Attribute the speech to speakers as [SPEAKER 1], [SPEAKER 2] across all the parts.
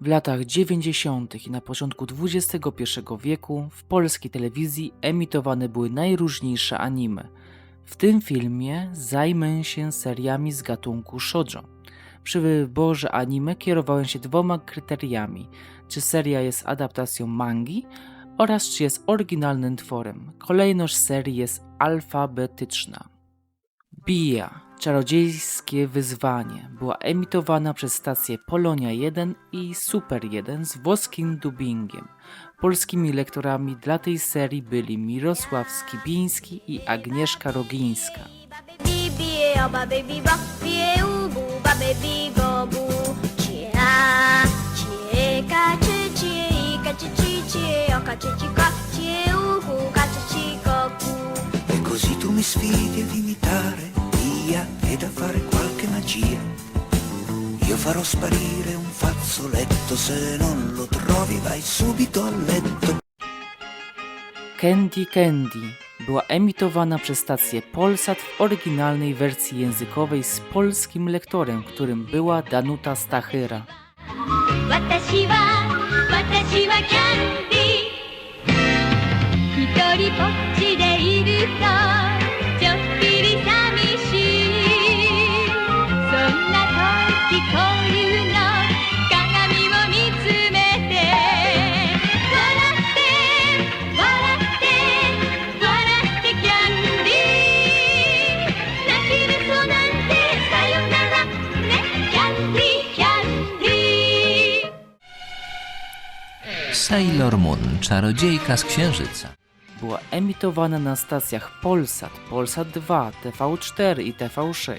[SPEAKER 1] W latach 90. i na początku XXI wieku w polskiej telewizji emitowane były najróżniejsze anime. W tym filmie zajmę się seriami z gatunku shoujo. Przy wyborze anime kierowałem się dwoma kryteriami: czy seria jest adaptacją mangi oraz czy jest oryginalnym tworem. Kolejność serii jest alfabetyczna. Bia, czarodziejskie wyzwanie, była emitowana przez stacje Polonia 1 i Super 1 z włoskim dubbingiem. Polskimi lektorami dla tej serii byli Mirosław Skibiński i Agnieszka Rogińska.
[SPEAKER 2] E così tu mi sfidi ad imitare Ia ed a fare qualche magia. Io farò sparire un fazzoletto, se non lo trovi vai subito a letto.
[SPEAKER 1] Candy Candy była emitowana przez stację Polsat w oryginalnej wersji językowej z polskim lektorem, którym była Danuta Stachyra.
[SPEAKER 3] 私は、私はキャンディー。一人ぼっちでいると、
[SPEAKER 4] Sailor Moon, czarodziejka z księżyca.
[SPEAKER 1] Była emitowana na stacjach Polsat, Polsat 2, TV4 i TV6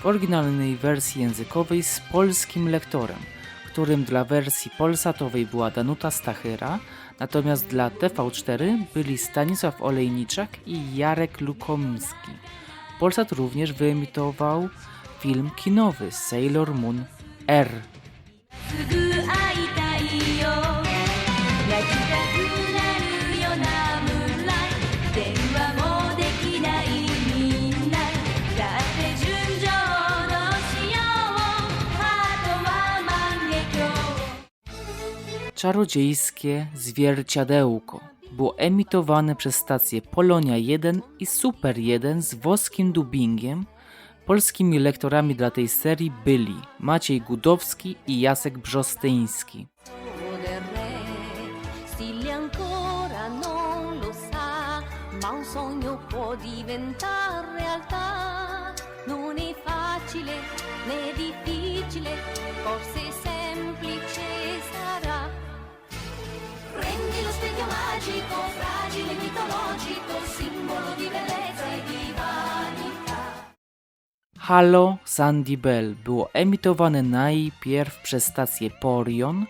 [SPEAKER 1] w oryginalnej wersji językowej z polskim lektorem, którym dla wersji polsatowej była Danuta Stachyra, natomiast dla TV4 byli Stanisław Olejniczak i Jarek Lukomski. Polsat również wyemitował film kinowy Sailor Moon R. Czarodziejskie zwierciadełko było emitowane przez stacje Polonia 1 i Super 1 z włoskim dubbingiem. Polskimi lektorami dla tej serii byli Maciej Gudowski i Jacek Brzostyński.
[SPEAKER 3] del re stile ancora specchio magico fragile mitologico simbolo di bellezza e di vanità
[SPEAKER 1] Halo Sandy Bell było emitowane najpierw przez stację Porion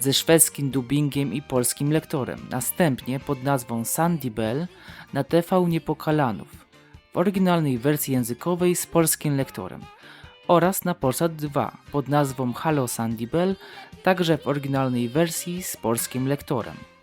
[SPEAKER 1] ze szwedzkim dubbingiem i polskim lektorem, następnie pod nazwą Sandy Bell na TV Niepokalanów w oryginalnej wersji językowej z polskim lektorem oraz na Polsat 2 pod nazwą Halo Sandy Bell także w oryginalnej wersji z polskim lektorem.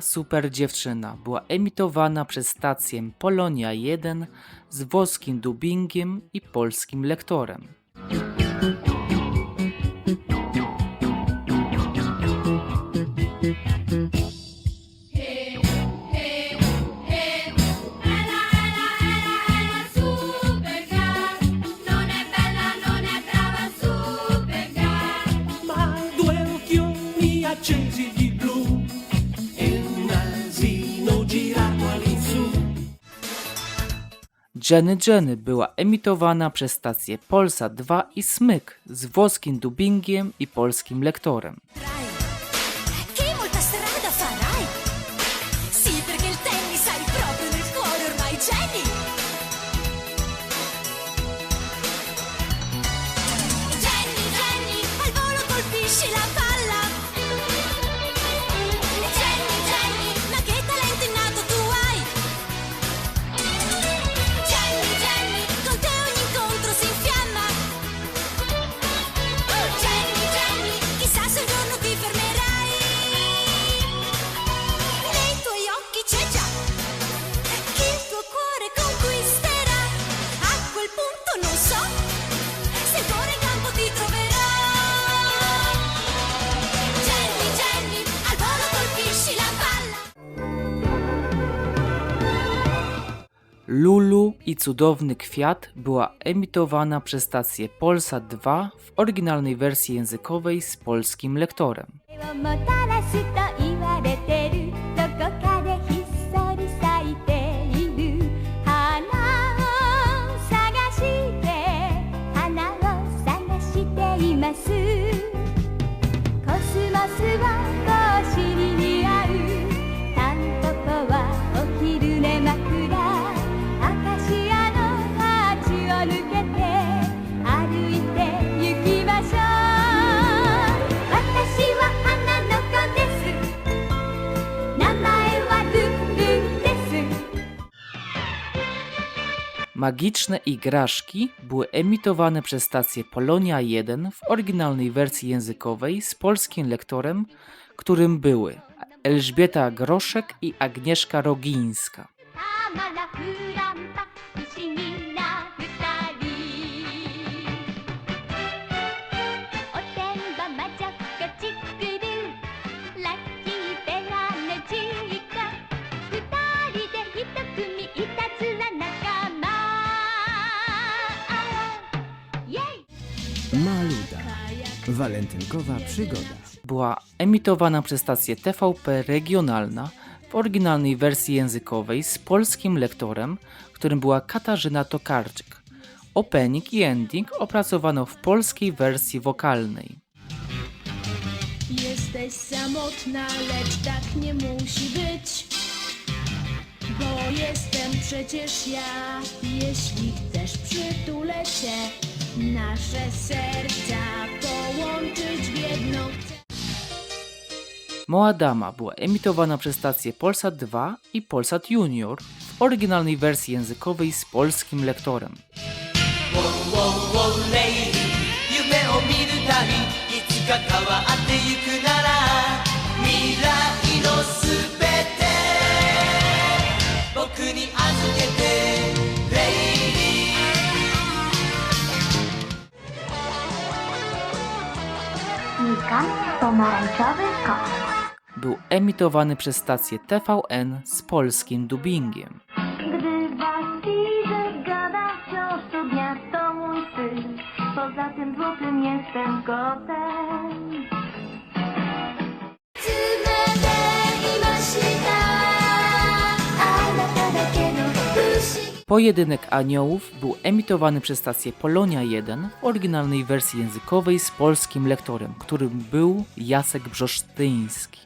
[SPEAKER 1] Super Dziewczyna była emitowana przez stację Polonia 1 z włoskim dubbingiem i polskim lektorem. Jenny Jenny była emitowana przez stacje Polsat 2 i Smyk z włoskim dubbingiem i polskim lektorem. Lulu i cudowny kwiat była emitowana przez stację Polsat 2 w oryginalnej wersji językowej z polskim lektorem. Magiczne igraszki były emitowane przez stację Polonia 1 w oryginalnej wersji językowej z polskim lektorem, którym były Elżbieta Groszek i Agnieszka Rogińska.
[SPEAKER 5] Walentynkowa przygoda.
[SPEAKER 1] Była emitowana przez stację TVP regionalna w oryginalnej wersji językowej z polskim lektorem, którym była Katarzyna Tokarczyk. Opening i ending opracowano w polskiej wersji wokalnej.
[SPEAKER 6] Jesteś samotna, lecz tak nie musi być. Bo jestem przecież ja, jeśli chcesz przytulę cię. Nasze serca połączyć w jedną
[SPEAKER 1] Moa Dama była emitowana przez stacje Polsat 2 i Polsat Junior w oryginalnej wersji językowej z polskim lektorem.
[SPEAKER 7] Wow, wow, wow, lady,
[SPEAKER 1] Był emitowany przez stację TVN z polskim dubbingiem.
[SPEAKER 8] Gdy was widzę, gada wciąż co dnia, to mój syn. Poza tym złotym jestem kotem.
[SPEAKER 3] 詰めていました。
[SPEAKER 1] Pojedynek aniołów był emitowany przez stację Polonia 1 w oryginalnej wersji językowej z polskim lektorem, którym był Jacek Brzesztyński.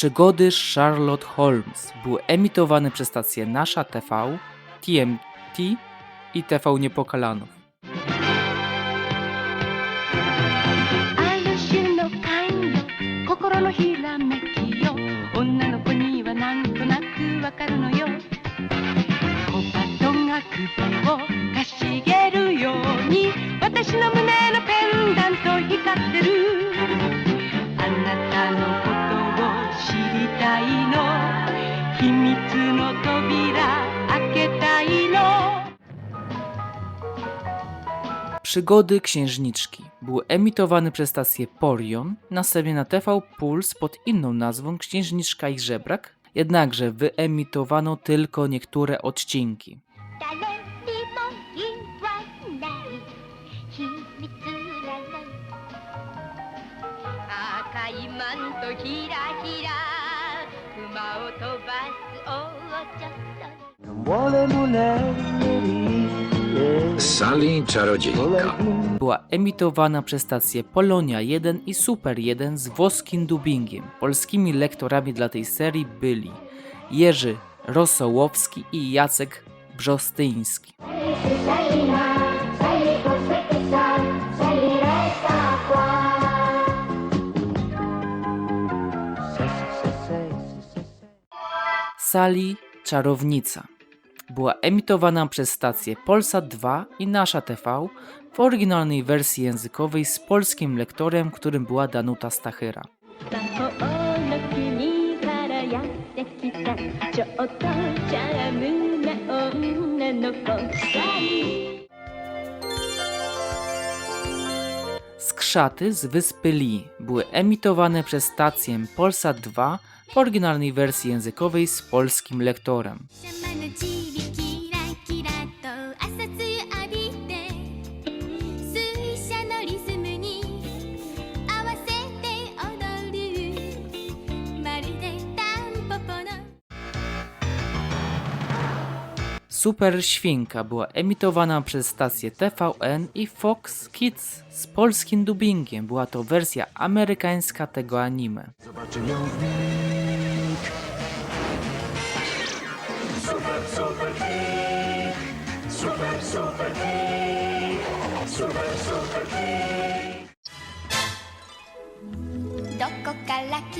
[SPEAKER 1] Przygody Charlotte Holmes były emitowane przez stacje Nasza TV, TMT i TV Niepokalanów.
[SPEAKER 8] ある種の感動心のひらめきよ女の子にはなんとなくわかるのよ小鳩が首をかしげるように私の胸の
[SPEAKER 1] Przygody księżniczki. Były emitowane przez stację Porion, następnie na TV Puls pod inną nazwą Księżniczka i Żebrak, jednakże wyemitowano tylko niektóre odcinki.
[SPEAKER 8] 誰に
[SPEAKER 9] Sali Czarodziejka.
[SPEAKER 1] Była emitowana przez stacje Polonia 1 i Super 1 z włoskim dubbingiem. Polskimi lektorami dla tej serii byli Jerzy Rosołowski i Jacek Brzostyński. Sali Czarownica była emitowana przez stację Polsat 2 i Nasza TV w oryginalnej wersji językowej z polskim lektorem, którym była Danuta Stachyra. Skrzaty z wyspy Li były emitowane przez stację Polsat 2 w oryginalnej wersji językowej z polskim lektorem. Super Świnka była emitowana przez stację TVN i Fox Kids z polskim dubbingiem. Była to wersja amerykańska tego anime.
[SPEAKER 3] Zobaczymy ją w mig. Super, super. Super, super.
[SPEAKER 1] Super, super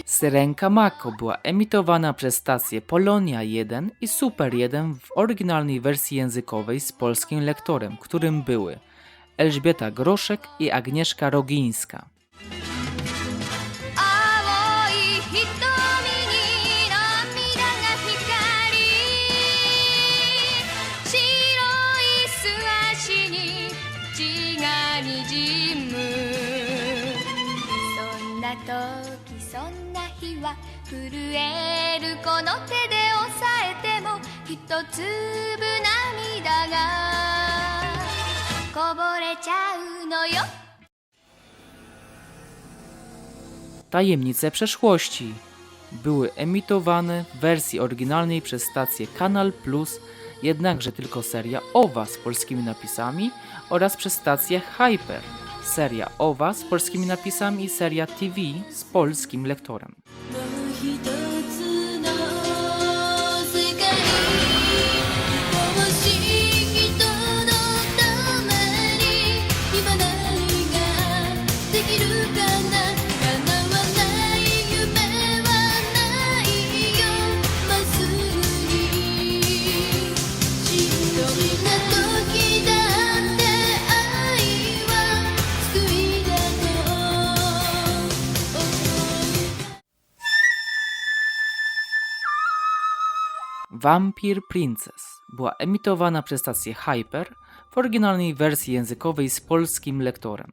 [SPEAKER 1] Syrenka Mako była emitowana przez stację Polonia 1 i Super 1 w oryginalnej wersji językowej z polskim lektorem, którym były Elżbieta Groszek i Agnieszka Rogińska.
[SPEAKER 3] は震えるこの手で押さえても一粒涙がこぼれちゃうのよ
[SPEAKER 1] Tajemnice przeszłości były emitowane w wersji oryginalnej przez stację Kanal Plus, jednakże tylko seria OWA z polskimi napisami oraz przez stację Hyper, seria OWA z polskimi napisami i seria TV z polskim lektorem.
[SPEAKER 3] 一つ
[SPEAKER 1] Vampire Princess była emitowana przez stację Hyper w oryginalnej wersji językowej z polskim lektorem.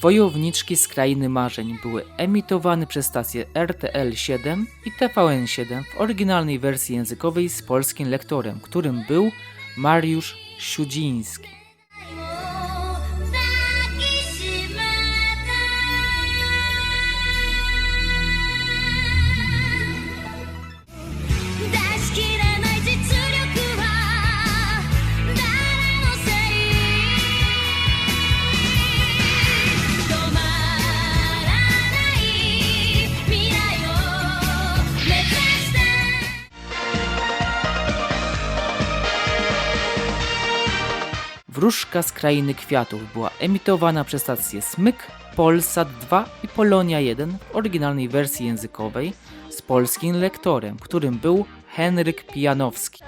[SPEAKER 1] Wojowniczki z Krainy Marzeń były emitowane przez stację RTL 7 i TVN 7 w oryginalnej wersji językowej z polskim lektorem, którym był Mariusz Siudziński. Wróżka z Krainy Kwiatów była emitowana przez stacje Smyk, Polsat 2 i Polonia 1 w oryginalnej wersji językowej z polskim lektorem, którym był Henryk Pijanowski.